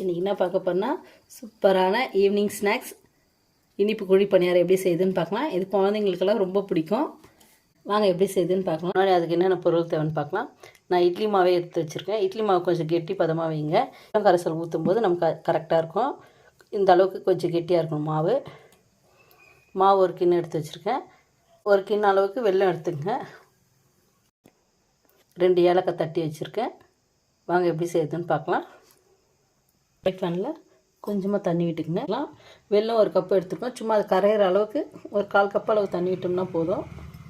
இன்றைக்கி என்ன பார்க்க போனால் சூப்பரான ஈவினிங் ஸ்நாக்ஸ் இனிப்பு குழி பணியாரம் எப்படி செய்யுதுன்னு பார்க்கலாம். இது குழந்தைங்களுக்கெல்லாம் ரொம்ப பிடிக்கும். வாங்க எப்படி செய்யுதுன்னு பார்க்கலாம். முன்னாடி அதுக்கு என்னென்ன பொருள் தேவைன்னு பார்க்கலாம். நான் இட்லி மாவே எடுத்து வச்சுருக்கேன். இட்லி மாவு கொஞ்சம் கெட்டி பதமாக வைங்க. கரைசல் ஊற்றும் போது நமக்கு கரெக்டாக இருக்கும். இந்த அளவுக்கு கொஞ்சம் கெட்டியாக இருக்கணும் மாவு. மாவு ஒரு கிண்ணம் எடுத்து வச்சுருக்கேன். ஒரு கிண்ணம் அளவுக்கு வெள்ளம் எடுத்துக்கங்க. ரெண்டு ஏலக்காய் தட்டி வச்சுருக்கேன். வாங்க எப்படி செய்யுதுன்னு பார்க்கலாம். ஃப்ரை பேனில் கொஞ்சமாக தண்ணி விட்டுக்கணும் வெல்லம் ஒரு கப்பு எடுத்துக்கணும். சும்மா அது கரையிற அளவுக்கு ஒரு கால் கப் அளவு தண்ணி விட்டோம்னா போதும்.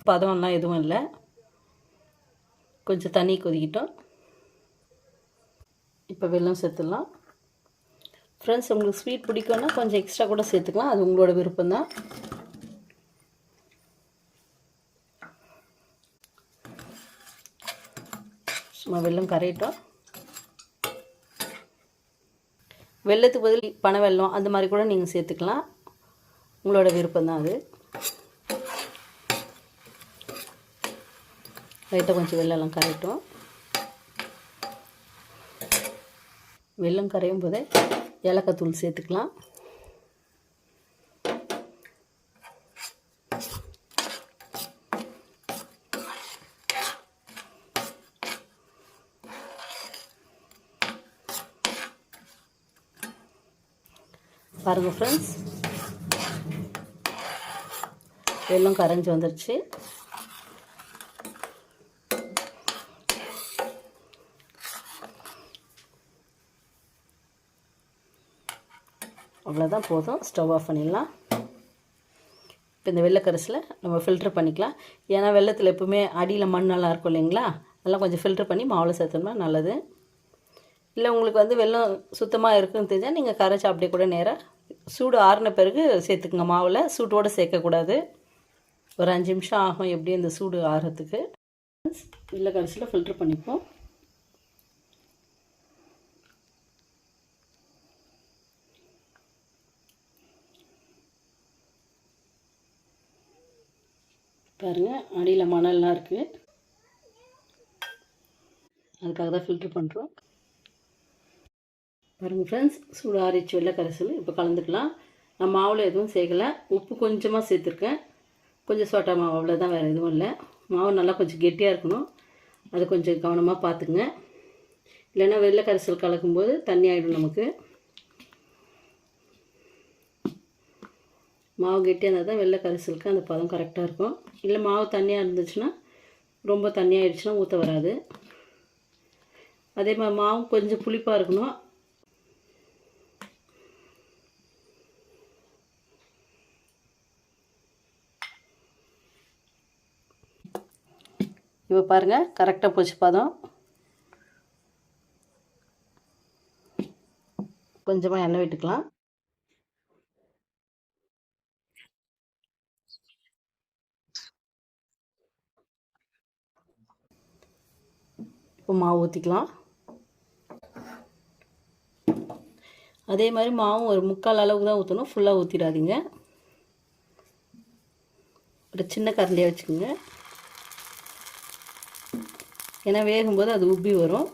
பதம்லாம் எதுவும் இல்லை. கொஞ்சம் தண்ணி கொதிக்கிட்டோம். இப்போ வெள்ளம் சேர்த்துடலாம். ஃப்ரெண்ட்ஸ் உங்களுக்கு ஸ்வீட் பிடிக்கும்னா கொஞ்சம் எக்ஸ்ட்ரா கூட சேர்த்துக்கலாம். அது உங்களோட விருப்பம்தான். சும்மா வெள்ளம் கரையிட்டோம். வெள்ளத்துக்கு பதில் பனை வெள்ளம் அந்த மாதிரி கூட நீங்கள் சேர்த்துக்கலாம். உங்களோட விருப்பம் தான் அது. லைட்டாக கொஞ்சம் வெள்ளம்லாம் கரையட்டும். வெள்ளம் கரையும் போதே ஏலக்காய் தூள் சேர்த்துக்கலாம். பாருங்கள் ஃப்ரெண்ட்ஸ் வெள்ளம் கரைஞ்சி வந்துருச்சு. அவ்வளோதான் போதும். ஸ்டவ் ஆஃப் பண்ணிடலாம். இப்போ இந்த வெள்ளைக்கரசில் நம்ம ஃபில்ட்ரு பண்ணிக்கலாம். ஏன்னா வெள்ளத்தில் எப்பவுமே அடியில் மண்ணெல்லாம் இருக்கும் இல்லைங்களா? அதெல்லாம் கொஞ்சம் ஃபில்ட்ரு பண்ணி மாவில் சேர்த்தோம்னா நல்லது. இல்லை உங்களுக்கு வந்து வெள்ளம் சுத்தமாக இருக்குன்னு தெரிஞ்சால் நீங்கள் கரைச்சி அப்படியே கூட நேராக சூடு ஆறின பிறகு சேர்த்துக்குங்க. மாவில் சூட்டோடு சேர்க்கக்கூடாது. ஒரு அஞ்சு நிமிஷம் ஆகும் எப்படி இந்த சூடு ஆறுறதுக்கு இல்லை கடைசியில் ஃபில்ட்ரு பண்ணிப்போம். பாருங்கள் அடியில் மணல்லாம் இருக்குது அதுக்காக தான் ஃபில்ட்ரு பண்ணுறோம் பாருங்கள் ஃப்ரெண்ட்ஸ் சூடு ஆறிச்சு வெள்ளை கரைசல் இப்போ கலந்துக்கலாம். நான் மாவில் எதுவும் சேர்க்கலை. உப்பு கொஞ்சமாக சேர்த்துருக்கேன். கொஞ்சம் சோட்டா மாவு அவ்வளோதான் வேறு எதுவும் இல்லை. மாவு நல்லா கொஞ்சம் கெட்டியாக இருக்கணும். அது கொஞ்சம் கவனமாக பார்த்துங்க இல்லைன்னா வெள்ளை கரைசல் கலக்கும்போது தண்ணி ஆகிடும் நமக்கு. மாவு கெட்டியாக இருந்தால் தான் வெள்ளை கரைசலுக்கு அந்த பதம் கரெக்டாக இருக்கும். இல்லை மாவு தண்ணியாக இருந்துச்சுன்னா ரொம்ப தண்ணியாகிடுச்சுன்னா ஊற்ற வராது. அதே மாதிரி மாவு கொஞ்சம் புளிப்பாக இருக்கணும். இப்போ பாருங்கள் கரெக்டாக போச்சு பதம். கொஞ்சமாக எண்ணெய் விட்டுக்கலாம். இப்போ மாவு ஊற்றிக்கலாம் அதே மாதிரி மாவும் ஒரு முக்கால் அளவுக்கு தான் ஊற்றணும் ஃபுல்லாக ஊற்றிடாதீங்க ஒரு சின்ன கரண்டியாக வச்சுக்கோங்க. ஏன்னா வேகும்போது அது உப்பி வரும்.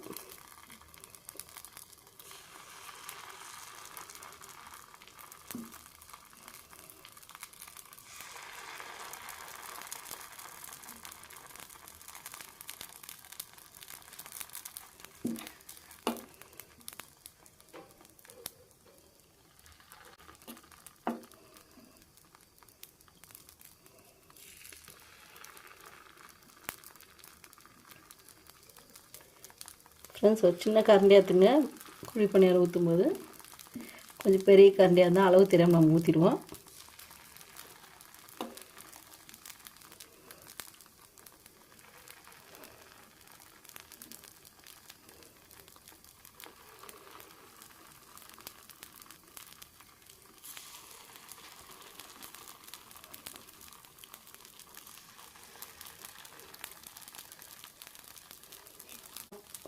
ஃப்ரெண்ட்ஸ் ஒரு சின்ன கரண்டியாக திங்க குழி பணியாரம் ஊற்றும் போது கொஞ்சம் பெரிய கரண்டியாக இருந்தால் அளவு தெரியாமல் நம்ம ஊற்றிடுவோம்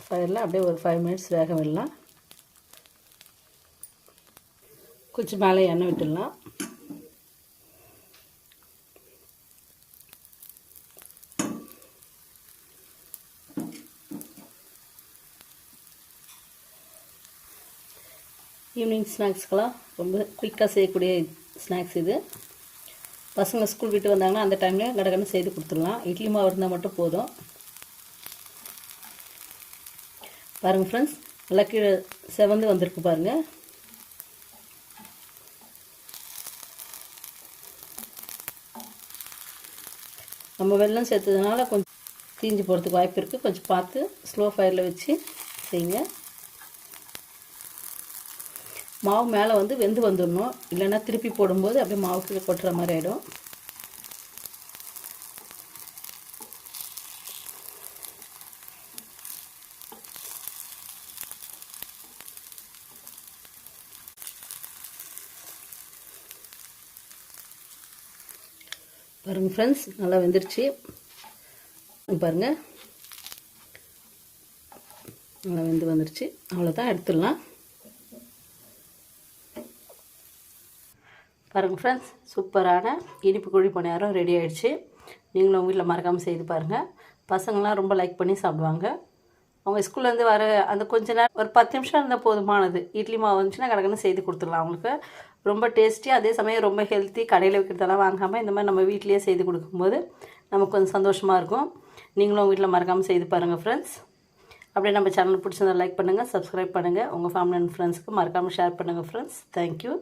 ஃபயரில் அப்படியே ஒரு ஃபைவ் மினிட்ஸ் வேக விடலாம். கொஞ்சம் மேலே எண்ணெய் விட்டுடலாம். ஈவினிங் ஸ்நாக்ஸ்க்கெலாம் ரொம்ப குயிக்காக செய்யக்கூடிய ஸ்நாக்ஸ் இது. பசங்க ஸ்கூல் விட்டு வந்தாங்கன்னா அந்த டைமில் கடகடன்னு செய்து கொடுத்துடலாம். இட்லி மாவு இருந்தால் மட்டும் போதும். பாருங்கள் ஃப்ரெண்ட்ஸ் நல்லா கீழே செவந்து வந்திருக்கு பாருங்கள் நம்ம வெள்ளம் சேர்த்ததுனால கொஞ்சம் தீஞ்சு போகிறதுக்கு வாய்ப்பு இருக்குது கொஞ்சம் பார்த்து ஸ்லோ ஃபயரில் வச்சு செய்யுங்க. மாவு மேலே வந்து வெந்து வந்துடணும் இல்லைன்னா திருப்பி போடும்போது அப்படியே மாவு கீழே கொட்டுற மாதிரி ஆகிடும் பாருங்கள் ஃப்ரெண்ட்ஸ் நல்லா வெந்துருச்சு. பாருங்கள் நல்லா வெந்து வந்துருச்சு. அவ்வளோதான் எடுத்துடலாம். பாருங்கள் ஃப்ரெண்ட்ஸ் சூப்பரான இனிப்பு குழி பணியாரம் ரெடி ஆகிடுச்சு நீங்களும் உங்கள் வீட்டில் மறக்காமல் செய்து பாருங்கள் பசங்களாம் ரொம்ப லைக் பண்ணி சாப்பிடுவாங்க. அவங்க ஸ்கூல்லேருந்து வர அந்த கொஞ்ச நேரம் ஒரு பத்து நிமிஷம் இருந்தால் போதுமானது. இட்லி மாவு வந்துச்சுன்னா கடற்கன்னு செய்து கொடுத்துடலாம் அவங்களுக்கு. ரொம்ப டேஸ்டி அதே சமயம் ரொம்ப ஹெல்த்தி கடையில் வைக்கிறதெல்லாம் வாங்காமல் இந்த மாதிரி நம்ம வீட்லேயே செய்து கொடுக்கும்போது நமக்கு கொஞ்சம் சந்தோஷமாக இருக்கும். நீங்களும் வீட்டில் மறக்காமல் செய்து பாருங்கள் ஃப்ரெண்ட்ஸ் அப்படியே நம்ம சேனல் பிடிச்சிருந்தா லைக் பண்ணுங்கள் சப்ஸ்கிரைப் பண்ணுங்கள் உங்கள் ஃபேமிலி அண்ட் ஃப்ரெண்ட்ஸ்க்கு மறக்காமல் ஷேர் பண்ணுங்கள் ஃப்ரெண்ட்ஸ் தேங்க்யூ